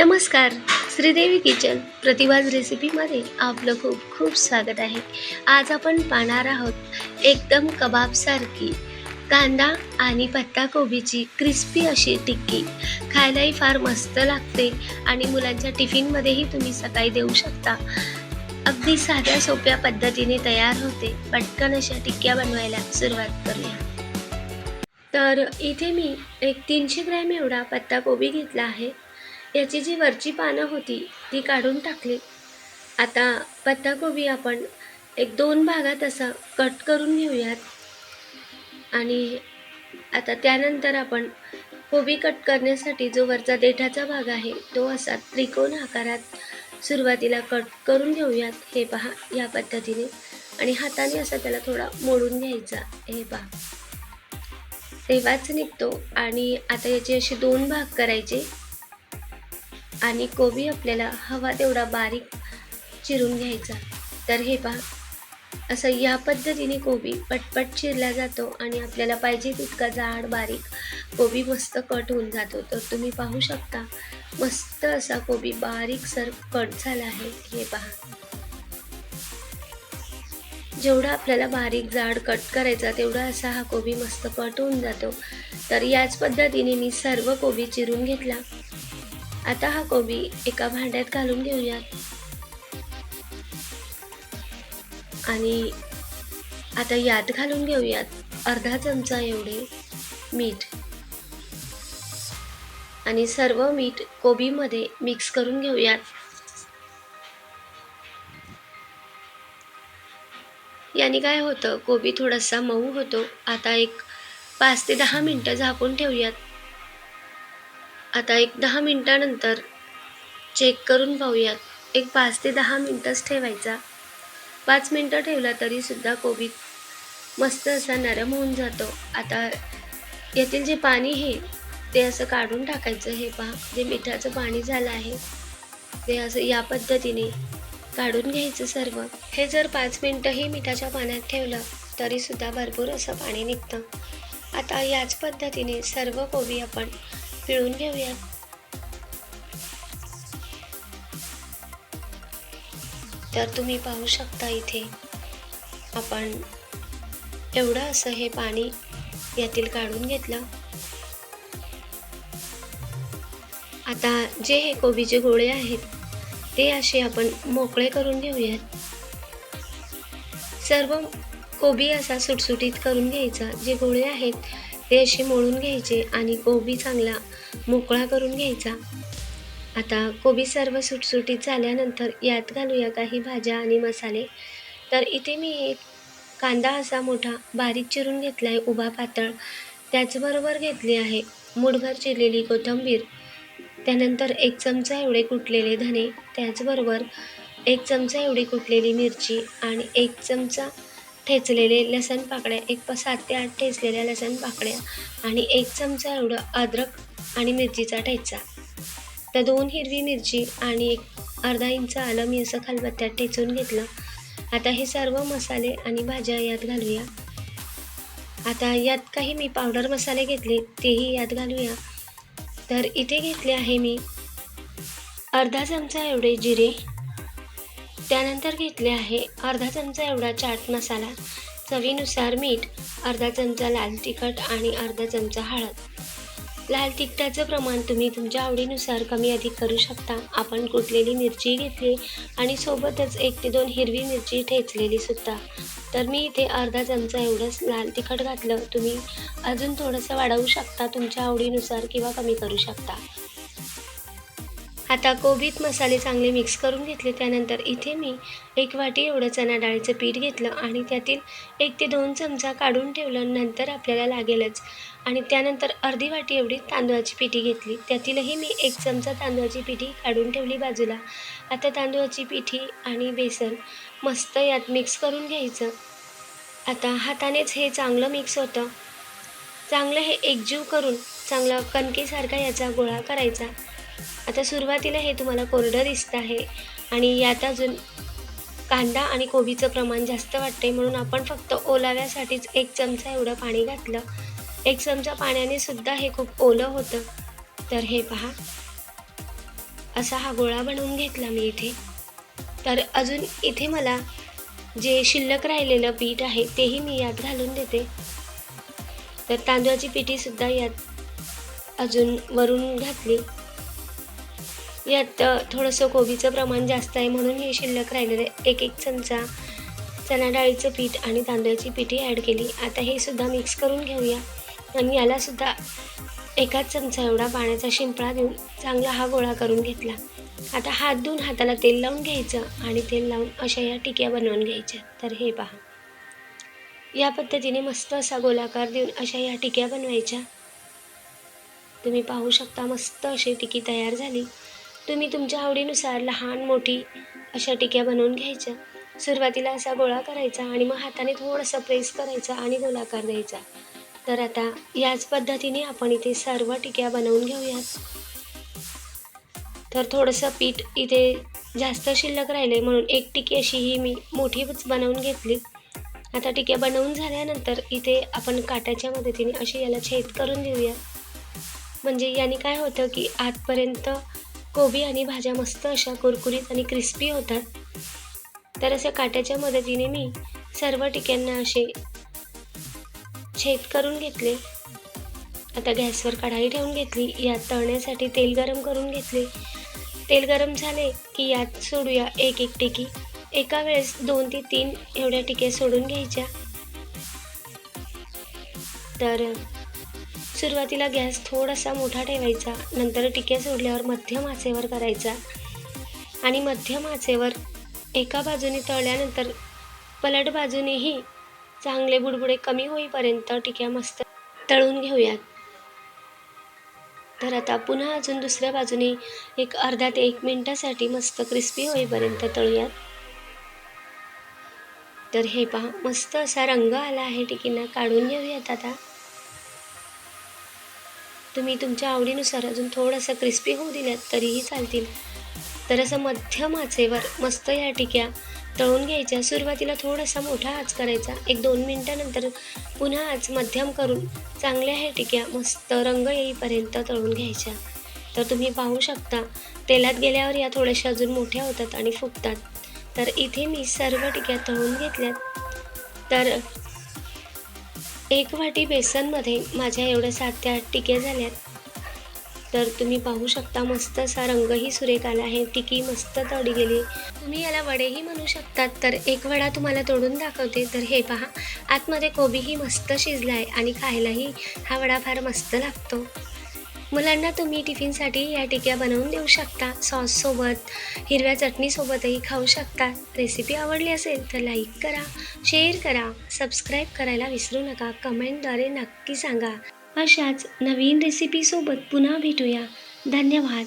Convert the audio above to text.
नमस्कार श्रीदेवी किचन प्रतिभाज रेसिपीमध्ये आपलं खूप खूप स्वागत आहे. आज आपण पाहणार आहोत एकदम कबाबसारखी कांदा आणि पत्ताकोबीची क्रिस्पी अशी टिक्की. खायलाही फार मस्त लागते आणि मुलांच्या टिफिनमध्येही तुम्ही सकाळी देऊ शकता. अगदी साध्या सोप्या पद्धतीने तयार होते. पटकन अशा टिक्क्या बनवायला सुरुवात करूया. तर इथे मी एक तीनशे ग्रॅम एवढा पत्ताकोबी घेतला आहे. याची जी वरची पानं होती ती काढून टाकली. आता पत्ताकोबी आपण एक दोन भागात असा कट करून घेऊयात. आणि आता त्यानंतर आपण कोबी कट करण्यासाठी जो वरचा देठाचा भाग आहे तो असा त्रिकोण आकारात सुरुवातीला कट करून घेऊयात. हे पहा या पद्धतीने. आणि हाताने असा त्याला थोडा मोडून घ्यायचा. हे पहा. तेव्हाच निघतो. आणि आता याचे असे दोन भाग करायचे. आणि कोबी आपल्याला हवा तेवढा बारीक चिरून घ्यायचा. तर हे पहा. असं या पद्धतीने कोबी पटपट चिरला जातो आणि आपल्याला पाहिजे तितका जाड बारीक कोबी मस्त कट होऊन जातो. तर तुम्ही पाहू शकता मस्त असा कोबी बारीक सर कट झाला आहे. हे पहा. जेवढा आपल्याला बारीक जाड कट करायचा तेवढा असा हा कोबी मस्त कट होऊन जातो. तर याच पद्धतीने मी सर्व कोबी चिरून घेतला. आता हा कोबी एका भांड्यात घालून घेऊयात. आणि आता यात घालून घेऊयात अर्धा चमचा एवढे मीठ. आणि सर्व मीठ कोबीमध्ये मिक्स करून घेऊयात. याने काय होतं? कोबी थोडासा मऊ होतो. आता एक पाच ते दहा मिनटं झाकून ठेवूयात. आता एक दहा मिनटानंतर चेक करून पाहूयात. एक पाच ते दहा मिनटंच ठेवायचा. पाच मिनटं ठेवला तरीसुद्धा कोबी मस्त असा नरम होऊन जातो. आता यातील जे पाणी हे ते असं काढून टाकायचं. हे पहा जे मिठाचं पाणी झालं आहे ते असं या पद्धतीने काढून घ्यायचं सर्व. हे जर पाच मिनटंही मिठाच्या पाण्यात ठेवलं तरीसुद्धा भरपूर असं पाणी निघतं. आता याच पद्धतीने सर्व कोबी आपण पिळून घेऊयात तर तुम्ही पाहू शकता इथे. आपण एवढं असं हे पाणी यातील काढून घेतलं. आता जे हे कोबीचे गोळे आहेत ते असे आपण मोकळे करून घेऊयात. सर्व कोबी असा सुटसुटीत करून घ्यायचा. जे गोळे आहेत ते असे मळून घ्यायचे आणि कोबी चांगला मोकळा करून घ्यायचा. आता कोबी सर्व सुटसुटीत झाल्यानंतर यात घालूया काही भाज्या आणि मसाले. तर इथे मी एक कांदा असा मोठा बारीक चिरून घेतला आहे उभा पातळ. त्याचबरोबर घेतली आहे मुठभर चिरलेली कोथिंबीर. त्यानंतर एक चमचा एवढे कुटलेले धने त्याचबरोबर एक चमचा एवढी कुटलेली मिरची आणि एक चमचा ठेचलेले लसण पाकळ्या एक सात ते आठ ठेचलेल्या लसण पाकळ्या आणि एक चमचा एवढं अद्रक आणि मिरचीचा ठेचा. तर दोन हिरवी मिरची आणि एक अर्धा इंच आलं मी असं खलबत्त्यात ठेचून घेतलं. आता हे सर्व मसाले आणि भाज्या यात घालूया. आता यात काही मी पावडर मसाले घेतले तेही यात घालूया. तर इथे घेतले आहे मी अर्धा चमचा एवढे जिरे त्यानंतर घेतले आहे अर्धा चमचा एवढा चाट मसाला चवीनुसार मीठ अर्धा चमचा लाल तिखट आणि अर्धा चमचा हळद. लाल तिखटाचं प्रमाण तुम्ही तुमच्या आवडीनुसार कमी अधिक करू शकता. आपण कुटलेली मिरची घेतली आणि सोबतच एक ते दोन हिरवी मिरची ठेचलेली सुद्धा. तर मी इथे अर्धा चमचा एवढंच लाल तिखट घातलं. तुम्ही अजून थोडंसं वाढवू शकता तुमच्या आवडीनुसार किंवा कमी करू शकता. आता कोबीत मसाले चांगले मिक्स करून घेतले. त्यानंतर इथे मी एक वाटी एवढं चणा डाळीचं पीठ घेतलं आणि त्यातील एक ते दोन चमचा काढून ठेवलं. नंतर आपल्याला लागेलच. आणि त्यानंतर अर्धी वाटी एवढी तांदळाची पिठी घेतली. त्यातीलही मी एक चमचा तांदळाची पिठी काढून ठेवली बाजूला. आता तांदूळाची पिठी आणि बेसन मस्त यात मिक्स करून घ्यायचं. आता हातानेच हे चांगलं मिक्स होतं. चांगलं हे एकजीव करून चांगला कणकेसारखा याचा गोळा करायचा. आता सुरुवातीला हे तुम्हाला कोरडं दिसतं आहे आणि यात अजून कांदा आणि कोबीचं प्रमाण जास्त वाटते म्हणून आपण फक्त ओलाव्यासाठीच एक चमचा एवढं पाणी घातलं. एक चमचा पाण्याने सुद्धा हे खूप ओलं होतं. तर हे पहा. असा हा गोळा बनवून घेतला मी इथे. तर अजून इथे मला जे शिल्लक राहिलेलं पीठ आहे तेही मी यात घालून देते. तर तांदळाची पिठीसुद्धा यात अजून वरून घातली. यात थोडंसं कोबीचं प्रमाण जास्त आहे म्हणून हे शिल्लक राहिलेलं एक एक चमचा चणा डाळीचं पीठ आणि तांदळाची पिठी ॲड केली. आता हे सुद्धा मिक्स करून घेऊया. आणि यालासुद्धा एकाच चमचा एवढा पाण्याचा शिंपळा देऊन चांगला हा गोळा करून घेतला. आता हात धुवून हाताला तेल लावून घ्यायचं आणि तेल लावून अशा या टिक्या बनवून घ्यायच्या. तर हे पहा. या पद्धतीने मस्त असा गोलाकार देऊन अशा या टिक्या बनवायच्या. तुम्ही पाहू शकता मस्त अशी टिकी तयार झाली. तुम्ही तुमच्या आवडीनुसार लहान मोठी अशा टिक्या बनवून घ्यायच्या. सुरुवातीला असा गोळा करायचा आणि मग हाताने थोडंसं प्रेस करायचा आणि गोलाकार द्यायचा. तर आता याच पद्धतीने आपण इथे सर्व टिक्या बनवून घेऊयात. तर थोडंसं पीठ इथे जास्त शिल्लक राहिले म्हणून एक टिकी अशी ही मी मोठीच बनवून घेतली. आता टिक्या बनवून झाल्यानंतर इथे आपण काट्याच्या मदतीने अशी याला छेद करून देऊया. म्हणजे याने काय होतं की आतपर्यंत कोबी आणि भाज्या मस्त अशा कुरकुरीत आणि क्रिस्पी होतात. तर अशा काट्याच्या मदतीने मी सर्व टिक्यांना असे छेद करून घेतले. आता गॅसवर कढाई ठेवून घेतली. यात तळण्यासाठी तेल गरम करून घेतले. तेल गरम झाले की यात सोडूया एक एक टिकी. एका वेळेस दोन ते तीन एवढ्या टिक्या सोडून घ्यायच्या. तर सुरुवातीला गॅस थोडासा मोठा ठेवायचा नंतर टिक्या सोडल्यावर मध्यम आचेवर करायचा. आणि मध्यम आचेवर एका बाजूने तळल्यानंतर पलट बाजूनेही चांगले बुडबुडे कमी होईपर्यंत टिक्या मस्त तळून घेऊयात. तर आता पुन्हा अजून दुसऱ्या बाजूने एक अर्धा ते एक मिनटासाठी मस्त क्रिस्पी होईपर्यंत तळूयात. तर हे पहा मस्त असा रंग आला आहे टिकींना काढून घेऊयात आता. तुम्ही तुमच्या आवडीनुसार अजून थोडंसं क्रिस्पी होऊ दिल्यात तरीही चालतील. तर असं मध्यम आचेवर मस्त या टिक्या तळून घ्यायच्या. सुरुवातीला थोडासा मोठा आच करायचा. एक दोन मिनटानंतर पुन्हा आच मध्यम करून चांगल्या ह्या टिक्या मस्त रंग येईपर्यंत तळून घ्यायच्या. तर तुम्ही पाहू शकता तेलात गेल्यावर या थोड्याशा अजून मोठ्या होतात आणि फुगतात. तर इथे मी सर्व टिक्या तळून घेतल्यात. तर एक वाटी बेसनमध्ये माझ्या एवढ्या सात ते आठ टिक्या झाल्यात. तर तुम्ही पाहू शकता मस्त असा रंगही सुरेख आला आहे. टिकी मस्त तळली गेली. तुम्ही याला वडेही म्हणू शकतात. तर एक वडा तुम्हाला तोडून दाखवते. तर हे पहा. आतमध्ये कोबीही मस्त शिजला आहे आणि खायलाही हा वडा फार मस्त लागतो. मुलांना तुम्ही टिफिनसाठी या टिक्या बनवून देऊ शकता. सॉससोबत हिरव्या चटणीसोबतही खाऊ शकता. रेसिपी आवडली असेल तर लाईक करा शेअर करा सबस्क्राईब करायला विसरू नका. कमेंटद्वारे नक्की सांगा. अशाच नवीन रेसिपीसोबत पुन्हा भेटूया. धन्यवाद.